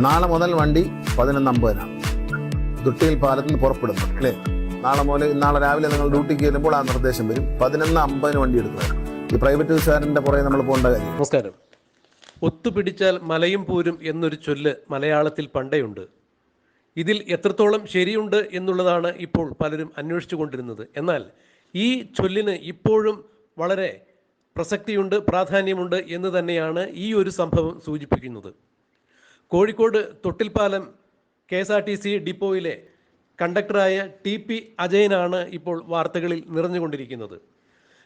നാളെ മുതൽ വണ്ടി പതിനൊന്ന് അമ്പതിനാണ് ദുട്ടിയിൽ പാലത്തിൽ നിന്ന് പുറപ്പെടുന്നു അല്ലേ? നാളെ മുതൽ നാളെ രാവിലെ നിങ്ങൾ ഡ്യൂട്ടിക്ക് ചെല്ലുമ്പോൾ ആ നിർദ്ദേശം വരും. പതിനൊന്ന് അമ്പതിന് വണ്ടി എടുക്കുക. ഈ പ്രൈവറ്റ് ബസ്സുകാരന്റെ പുറകെ നമ്മൾ പോകേണ്ട കാര്യം. നമസ്കാരം. ഒത്തുപിടിച്ചാൽ മലയും പോരും എന്നൊരു ചൊല്ല് മലയാളത്തിൽ പണ്ടേയുണ്ട്. ഇതിൽ എത്രത്തോളം ശരിയുണ്ട് എന്നുള്ളതാണ് ഇപ്പോൾ പലരും അന്വേഷിച്ചു കൊണ്ടിരുന്നത് എന്നാൽ ഈ ചൊല്ലിന് ഇപ്പോഴും വളരെ പ്രസക്തിയുണ്ട് പ്രാധാന്യമുണ്ട് എന്ന് തന്നെയാണ് ഈ ഒരു സംഭവം സൂചിപ്പിക്കുന്നത്. Kozhikode Thottilpalam K S R T C ഡിപ്പോയിലെ കണ്ടക്ടറായ ടി പി അജയനാണ് ഇപ്പോൾ വാർത്തകളിൽ നിറഞ്ഞുകൊണ്ടിരിക്കുന്നത്.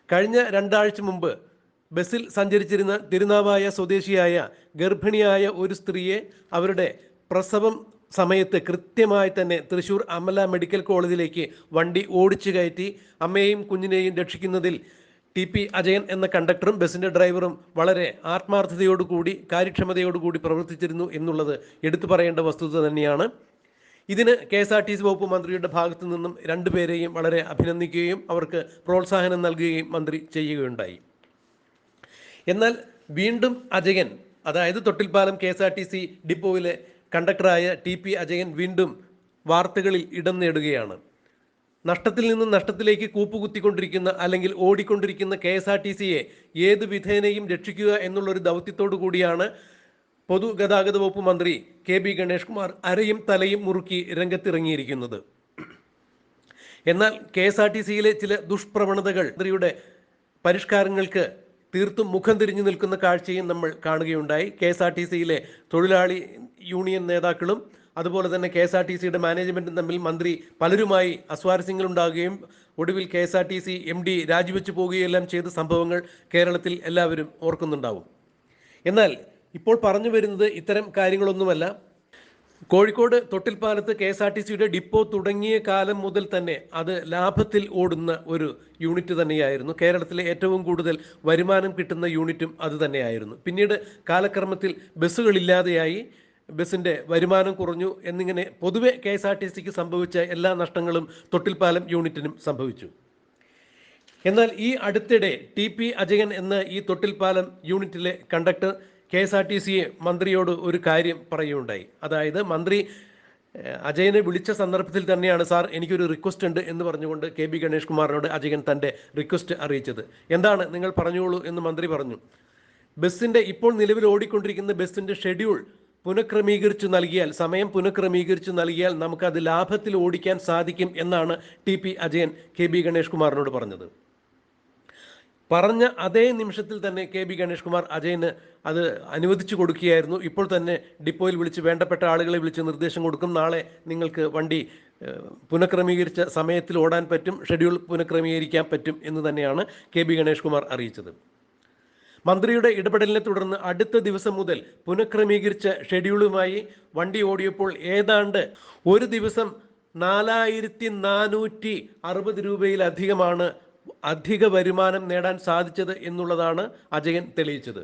കഴിഞ്ഞ രണ്ടാഴ്ച മുമ്പ് ബസ്സിൽ സഞ്ചരിച്ചിരുന്ന തിരുനാവായ സ്വദേശിയായ ഗർഭിണിയായ ഒരു സ്ത്രീയെ അവരുടെ പ്രസവം സമയത്ത് കൃത്യമായി തന്നെ തൃശൂർ അമല മെഡിക്കൽ കോളേജിലേക്ക് വണ്ടി ഓടിച്ചു കയറ്റി അമ്മയെയും കുഞ്ഞിനെയും രക്ഷിക്കുന്നതിൽ ടി പി അജയൻ എന്ന കണ്ടക്ടറും ബസിന്റെ ഡ്രൈവറും വളരെ ആത്മാർത്ഥതയോടുകൂടി കാര്യക്ഷമതയോടുകൂടി പ്രവർത്തിച്ചിരുന്നു എന്നുള്ളത് എടുത്തു പറയേണ്ട വസ്തുത തന്നെയാണ്. ഇതിന് K S R T C വകുപ്പ് മന്ത്രിയുടെ ഭാഗത്തു നിന്നും രണ്ടുപേരെയും വളരെ അഭിനന്ദിക്കുകയും അവർക്ക് പ്രോത്സാഹനം നൽകുകയും മന്ത്രി ചെയ്യുകയുണ്ടായി. എന്നാൽ വീണ്ടും അജയൻ അതായത് Thottilpalam K S R T C ഡിപ്പോയിലെ കണ്ടക്ടറായ ടി പി അജയൻ വീണ്ടും വാർത്തകളിൽ ഇടം നേടുകയാണ്. നഷ്ടത്തിൽ നിന്ന് നഷ്ടത്തിലേക്ക് കൂപ്പുകുത്തിക്കൊണ്ടിരിക്കുന്ന അല്ലെങ്കിൽ ഓടിക്കൊണ്ടിരിക്കുന്ന കെ എസ് ആർ ടി സിയെ ഏത് വിധേനയും രക്ഷിക്കുക എന്നുള്ളൊരു ദൗത്യത്തോടു കൂടിയാണ് പൊതുഗതാഗത വകുപ്പ് മന്ത്രി കെ ബി ഗണേഷ് കുമാർ അരയും തലയും മുറുക്കി രംഗത്തിറങ്ങിയിരിക്കുന്നത്. എന്നാൽ കെ എസ് ആർ ടി സിയിലെ ചില ദുഷ്പ്രവണതകൾ മന്ത്രിയുടെ പരിഷ്കാരങ്ങൾക്ക് തീർത്തും മുഖം തിരിഞ്ഞു നിൽക്കുന്ന കാഴ്ചയും നമ്മൾ കാണുകയുണ്ടായി. കെ എസ് ആർ ടി സിയിലെ തൊഴിലാളി യൂണിയൻ നേതാക്കളും അതുപോലെ തന്നെ കെ എസ് ആർ ടി സിയുടെ മാനേജ്മെന്റും തമ്മിൽ മന്ത്രി പലരുമായി അസ്വാരസ്യങ്ങൾ ഉണ്ടാകുകയും ഒടുവിൽ K S R T C M D രാജിവെച്ചു പോവുകയെല്ലാം ചെയ്ത സംഭവങ്ങൾ കേരളത്തിൽ എല്ലാവരും ഓർക്കുന്നുണ്ടാവും. എന്നാൽ ഇപ്പോൾ പറഞ്ഞു വരുന്നത് ഇത്തരം കാര്യങ്ങളൊന്നുമല്ല. കോഴിക്കോട് തൊട്ടിൽപ്പാലത്ത് കെ എസ് ആർ ടി സിയുടെ ഡിപ്പോ തുടങ്ങിയ കാലം മുതൽ തന്നെ അത് ലാഭത്തിൽ ഓടുന്ന ഒരു യൂണിറ്റ് തന്നെയായിരുന്നു. കേരളത്തിലെ ഏറ്റവും കൂടുതൽ വരുമാനം കിട്ടുന്ന യൂണിറ്റും അത് തന്നെയായിരുന്നു. പിന്നീട് കാലക്രമത്തിൽ ബസ്സുകളില്ലാതെയായി. ബസ്സിന്റെ വരുമാനം കുറഞ്ഞു എന്നിങ്ങനെ പൊതുവെ കെ എസ് ആർ ടി സിക്ക് സംഭവിച്ച എല്ലാ നഷ്ടങ്ങളും തൊട്ടിൽപ്പാലം യൂണിറ്റിനും സംഭവിച്ചു. എന്നാൽ ഈ അടുത്തിടെ ടി പി അജയൻ എന്ന ഈ തൊട്ടിൽപ്പാലം യൂണിറ്റിലെ conductor K S R T സിയെ മന്ത്രിയോട് ഒരു കാര്യം പറയുകയുണ്ടായി. അതായത് മന്ത്രി അജയനെ വിളിച്ച സന്ദർഭത്തിൽ തന്നെയാണ് സാർ എനിക്കൊരു റിക്വസ്റ്റ് ഉണ്ട് എന്ന് പറഞ്ഞുകൊണ്ട് കെ ബി ഗണേഷ് കുമാറിനോട് അജയൻ തന്റെ റിക്വസ്റ്റ് അറിയിച്ചത്. എന്താണ് നിങ്ങൾ പറഞ്ഞോളൂ എന്ന് മന്ത്രി പറഞ്ഞു. ബസ്സിന്റെ ഇപ്പോൾ നിലവിൽ ഓടിക്കൊണ്ടിരിക്കുന്ന ബസ്സിന്റെ ഷെഡ്യൂൾ പുനഃക്രമീകരിച്ചു നൽകിയാൽ സമയം പുനഃക്രമീകരിച്ചു നൽകിയാൽ നമുക്ക് അത് ലാഭത്തിൽ ഓടിക്കാൻ സാധിക്കും എന്നാണ് T P Ajayan K B Ganesh കുമാറിനോട് പറഞ്ഞത്. പറഞ്ഞ അതേ നിമിഷത്തിൽ തന്നെ കെ ബി ഗണേഷ് കുമാർ അജയന് അത് അനുവദിച്ചു കൊടുക്കുകയായിരുന്നു. ഇപ്പോൾ തന്നെ ഡിപ്പോയിൽ വിളിച്ച് വേണ്ടപ്പെട്ട ആളുകളെ വിളിച്ച് നിർദ്ദേശം കൊടുക്കും. നാളെ നിങ്ങൾക്ക് വണ്ടി പുനഃക്രമീകരിച്ച സമയത്തിൽ ഓടാൻ പറ്റും ഷെഡ്യൂൾ പുനഃക്രമീകരിക്കാൻ പറ്റും എന്ന് തന്നെയാണ് കെ ബി ഗണേഷ് കുമാർ അറിയിച്ചത്. മന്ത്രിയുടെ ഇടപെടലിനെ തുടർന്ന് അടുത്ത ദിവസം മുതൽ പുനഃക്രമീകരിച്ച ഷെഡ്യൂളുമായി വണ്ടി ഓടിയപ്പോൾ ഏതാണ്ട് ഒരു ദിവസം നാലായിരത്തി നാനൂറ്റി അറുപത് രൂപയിലധികമാണ് അധിക വരുമാനം നേടാൻ സാധിച്ചത് എന്നുള്ളതാണ് അജയൻ തെളിയിച്ചത്.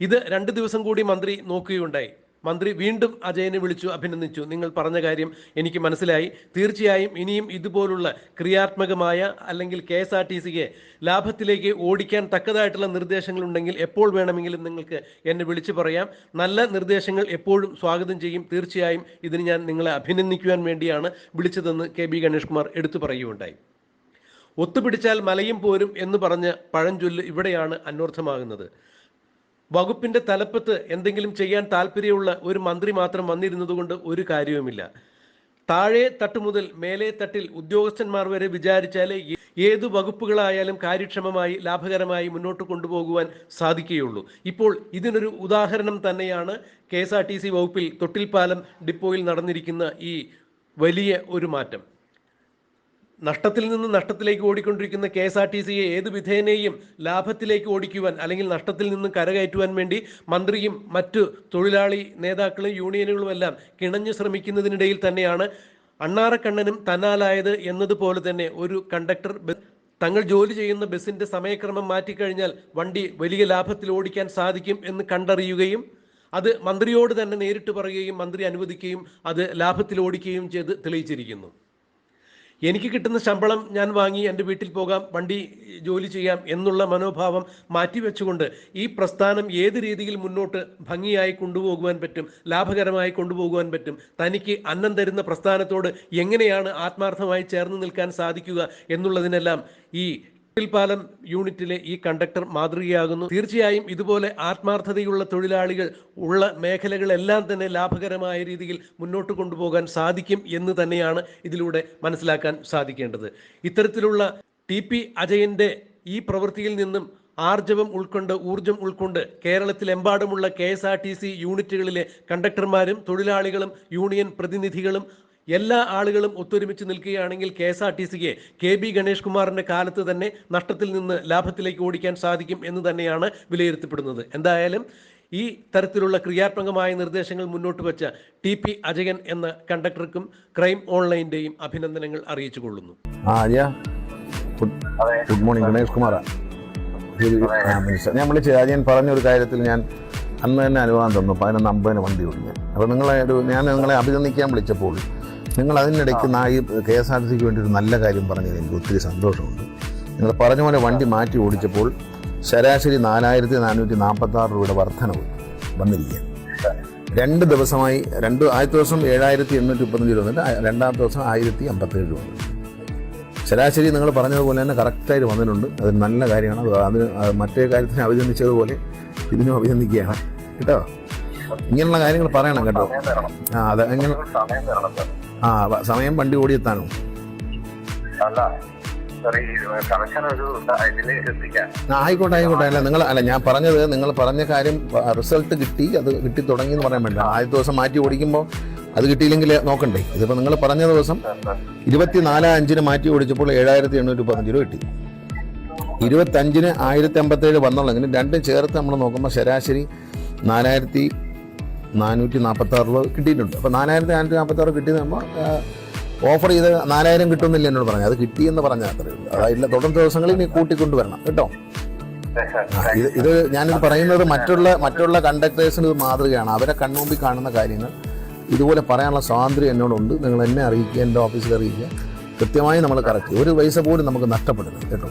ഇത് രണ്ട് ദിവസം കൂടി മന്ത്രി നോക്കുകയുണ്ടായി. മന്ത്രി വീണ്ടും അജയനെ വിളിച്ചു അഭിനന്ദിച്ചു. നിങ്ങൾ പറഞ്ഞ കാര്യം എനിക്ക് മനസ്സിലായി. തീർച്ചയായും ഇനിയും ഇതുപോലുള്ള ക്രിയാത്മകമായ അല്ലെങ്കിൽ കെ എസ് ആർ ടി സിയെ ലാഭത്തിലേക്ക് ഓടിക്കാൻ തക്കതായിട്ടുള്ള നിർദ്ദേശങ്ങൾ ഉണ്ടെങ്കിൽ എപ്പോൾ വേണമെങ്കിലും നിങ്ങൾക്ക് എന്നെ വിളിച്ചു പറയാം. നല്ല നിർദ്ദേശങ്ങൾ എപ്പോഴും സ്വാഗതം ചെയ്യും. തീർച്ചയായും ഇതിന് ഞാൻ നിങ്ങളെ അഭിനന്ദിക്കുവാൻ വേണ്ടിയാണ് വിളിച്ചതെന്ന് കെ ബി ഗണേഷ് കുമാർ എടുത്തു പറയുകയുണ്ടായി. ഒത്തുപിടിച്ചാൽ മലയും പോരും എന്ന് പറഞ്ഞ പഴഞ്ചൊല്ല് ഇവിടെയാണ് അന്വർത്ഥമാകുന്നത്. വകുപ്പിന്റെ തലപ്പത്ത് എന്തെങ്കിലും ചെയ്യാൻ താല്പര്യമുള്ള ഒരു മന്ത്രി മാത്രം വന്നിരുന്നതുകൊണ്ട് ഒരു കാര്യവുമില്ല. താഴെ തട്ട് മുതൽ മേലെ തട്ടിൽ ഉദ്യോഗസ്ഥന്മാർ വരെ വിചാരിച്ചാലേ ഏ- ഏത് വകുപ്പുകളായാലും കാര്യക്ഷമമായി ലാഭകരമായി മുന്നോട്ട് കൊണ്ടുപോകുവാൻ സാധിക്കുകയുള്ളൂ. ഇപ്പോൾ ഇതിനൊരു ഉദാഹരണം തന്നെയാണ് K S R T C വകുപ്പിൽ തൊട്ടിൽപ്പാലം ഡിപ്പോയിൽ നടന്നിരിക്കുന്ന ഈ വലിയ ഒരു മാറ്റം. നഷ്ടത്തിൽ നിന്ന് നഷ്ടത്തിലേക്ക് ഓടിക്കൊണ്ടിരിക്കുന്ന കെ എസ് ആർ ടി സിയെ ഏത് വിധേനയും ലാഭത്തിലേക്ക് ഓടിക്കുവാൻ അല്ലെങ്കിൽ നഷ്ടത്തിൽ നിന്ന് കരകയറ്റുവാൻ വേണ്ടി മന്ത്രിയും മറ്റു തൊഴിലാളി നേതാക്കളും യൂണിയനുകളും എല്ലാം കിണഞ്ഞു ശ്രമിക്കുന്നതിനിടയിൽ തന്നെയാണ് അണ്ണാറക്കണ്ണനും തന്നാലായത് എന്നതുപോലെ തന്നെ ഒരു കണ്ടക്ടർ തങ്ങൾ ജോലി ചെയ്യുന്ന ബസ്സിന്റെ സമയക്രമം മാറ്റിക്കഴിഞ്ഞാൽ വണ്ടി വലിയ ലാഭത്തിൽ ഓടിക്കാൻ സാധിക്കും എന്ന് കണ്ടറിയുകയും അത് മന്ത്രിയോട് തന്നെ നേരിട്ട് പറയുകയും മന്ത്രി അനുവദിക്കുകയും അത് ലാഭത്തിൽ ഓടിക്കുകയും ചെയ്ത് തെളിയിച്ചിരിക്കുന്നു. എനിക്ക് കിട്ടുന്ന ശമ്പളം ഞാൻ വാങ്ങി എന്റെ വീട്ടിൽ പോകാം വണ്ടി ജോലി ചെയ്യാം എന്നുള്ള മനോഭാവം മാറ്റിവെച്ചുകൊണ്ട് ഈ പ്രസ്ഥാനം ഏത് രീതിയിൽ മുന്നോട്ട് ഭംഗിയായി കൊണ്ടുപോകുവാൻ പറ്റും ലാഭകരമായി കൊണ്ടുപോകുവാൻ പറ്റും തനിക്ക് അന്നം തരുന്ന പ്രസ്ഥാനത്തോട് എങ്ങനെയാണ് ആത്മാർത്ഥമായി ചേർന്ന് നിൽക്കാൻ സാധിക്കുക എന്നുള്ളതിനെല്ലാം ഈ പാലം യൂണിറ്റിലെ ഈ കണ്ടക്ടർ മാതൃകയാകുന്നു. തീർച്ചയായും ഇതുപോലെ ആത്മാർത്ഥതയുള്ള തൊഴിലാളികൾ ഉള്ള മേഖലകളെല്ലാം തന്നെ ലാഭകരമായ രീതിയിൽ മുന്നോട്ട് കൊണ്ടുപോകാൻ സാധിക്കും എന്ന് തന്നെയാണ് ഇതിലൂടെ മനസ്സിലാക്കാൻ സാധിക്കേണ്ടത്. ഇത്തരത്തിലുള്ള ടി പി അജയന്റെ ഈ പ്രവൃത്തിയിൽ നിന്നും ആർജവം ഉൾക്കൊണ്ട് ഊർജം ഉൾക്കൊണ്ട് കേരളത്തിലെമ്പാടുമുള്ള K S R T C യൂണിറ്റുകളിലെ കണ്ടക്ടർമാരും തൊഴിലാളികളും യൂണിയൻ പ്രതിനിധികളും എല്ലാ ആളുകളും ഒത്തൊരുമിച്ച് നിൽക്കുകയാണെങ്കിൽ കെ എസ് ആർ ടി സിക്ക് കെ ബി ഗണേഷ് കുമാറിന്റെ കാലത്ത് തന്നെ നഷ്ടത്തിൽ നിന്ന് ലാഭത്തിലേക്ക് ഓടിക്കാൻ സാധിക്കും എന്ന് തന്നെയാണ് വിലയിരുത്തപ്പെടുന്നത്. എന്തായാലും ഈ തരത്തിലുള്ള ക്രിയാത്മകമായ നിർദ്ദേശങ്ങൾ മുന്നോട്ട് വെച്ച ടി പി അജയൻ എന്ന കണ്ടക്ടർക്കും ക്രൈം ഓൺലൈന്റെയും അഭിനന്ദനങ്ങൾ അറിയിച്ചു കൊള്ളുന്നു. ഗുഡ് മോർണിംഗ് ഗണേഷ് കുമാർ ഞാൻ വിളിച്ചത് അജയൻ പറഞ്ഞൊരു കാര്യത്തിൽ ഞാൻ അന്ന് തന്നെ അനുവാദം തന്നു. പതിനൊന്ന് അമ്പതിന് വണ്ടി ഓടിക്കാൻ. അപ്പോൾ നിങ്ങളെ ഒരു ഞാൻ നിങ്ങളെ അഭിനന്ദിക്കാൻ വിളിച്ചപ്പോൾ നിങ്ങൾ അതിനിടയ്ക്ക് നാ ഈ കെ എസ് ആർ ടി സിക്ക് വേണ്ടി ഒരു നല്ല കാര്യം പറഞ്ഞത് എനിക്ക് ഒത്തിരി സന്തോഷമുണ്ട്. നിങ്ങൾ പറഞ്ഞ പോലെ വണ്ടി മാറ്റി ഓടിച്ചപ്പോൾ ശരാശരി നാലായിരത്തി നാനൂറ്റി നാൽപ്പത്തി ആറ് രൂപയുടെ വർധനവ് വന്നിരിക്കുക രണ്ട് ദിവസമായി രണ്ട് ആദ്യത്തെ ദിവസം ഏഴായിരത്തി എണ്ണൂറ്റി മുപ്പത്തഞ്ച് രൂപ വന്നിട്ട് രണ്ടാമത്തെ ദിവസം ആയിരത്തി അമ്പത്തേഴ് രൂപ. ശരാശരി നിങ്ങൾ പറഞ്ഞതുപോലെ തന്നെ കറക്റ്റായിട്ട് വന്നിട്ടുണ്ട്. അത് നല്ല കാര്യമാണ്. അത് അതിന് മറ്റേ കാര്യത്തിന് അഭിനന്ദിച്ചതുപോലെ ഇതിനും അഭിനന്ദിക്കുകയാണ്. കേട്ടോ? ഇങ്ങനെയുള്ള കാര്യങ്ങൾ പറയണം കേട്ടോ. ആ അതെ അങ്ങനെ ആ സമയം വണ്ടി ഓടിയെത്താനോ? അല്ല ആയിക്കോട്ടെ ആയിക്കോട്ടെ. അല്ല നിങ്ങൾ അല്ല ഞാൻ പറഞ്ഞത് നിങ്ങൾ പറഞ്ഞ കാര്യം റിസൾട്ട് കിട്ടി അത് കിട്ടി തുടങ്ങി എന്ന് പറയാൻ വേണ്ട ആദ്യ ദിവസം മാറ്റി ഓടിക്കുമ്പോൾ അത് കിട്ടിയില്ലെങ്കിൽ നോക്കണ്ടേ. ഇതിപ്പോൾ നിങ്ങൾ പറഞ്ഞ ദിവസം ഇരുപത്തിനാല് അഞ്ചിന് മാറ്റി ഓടിച്ചപ്പോൾ ഏഴായിരത്തി എണ്ണൂറ്റി പതിനഞ്ച് രൂപ കിട്ടി. ഇരുപത്തഞ്ചിന് ആയിരത്തി അമ്പത്തേഴ് വന്നുള്ളെങ്കിലും രണ്ടും ചേർത്ത് നമ്മൾ നോക്കുമ്പോൾ ശരാശരി നാലായിരത്തി നാനൂറ്റി നാൽപ്പത്തി ആറ് രൂപ കിട്ടിയിട്ടുണ്ട്. അപ്പോൾ നാലായിരത്തി നാനൂറ്റി നാൽപ്പത്തി ആറ് കിട്ടിയെന്ന് നമ്മൾ ഓഫർ ചെയ്ത് നാലായിരം കിട്ടുന്നില്ല എന്നോട് പറഞ്ഞു അത് കിട്ടിയെന്ന് പറഞ്ഞാൽ അത്രയേ ഉള്ളൂ. അതായില്ല തുടർന്ന് ദിവസങ്ങളിൽ നീ കൂട്ടിക്കൊണ്ടുവരണം. കേട്ടോ? ഇത് ഇത് ഞാനിത് പറയുന്നത് മറ്റുള്ള മറ്റുള്ള കണ്ടക്ടേഴ്സിന് ഇത് മാതൃകയാണ്. അവരെ കൺമുമ്പിൽ കാണുന്ന കാര്യങ്ങൾ ഇതുപോലെ പറയാനുള്ള സ്വാതന്ത്ര്യം എന്നോടുണ്ട്. നിങ്ങൾ എന്നെ അറിയിക്കുക എന്റെ ഓഫീസിൽ അറിയിക്കുക. കൃത്യമായി നമ്മൾ കറക്റ്റ് ഒരു പൈസ പോലും നമുക്ക് നഷ്ടപ്പെടുന്നു കേട്ടോ?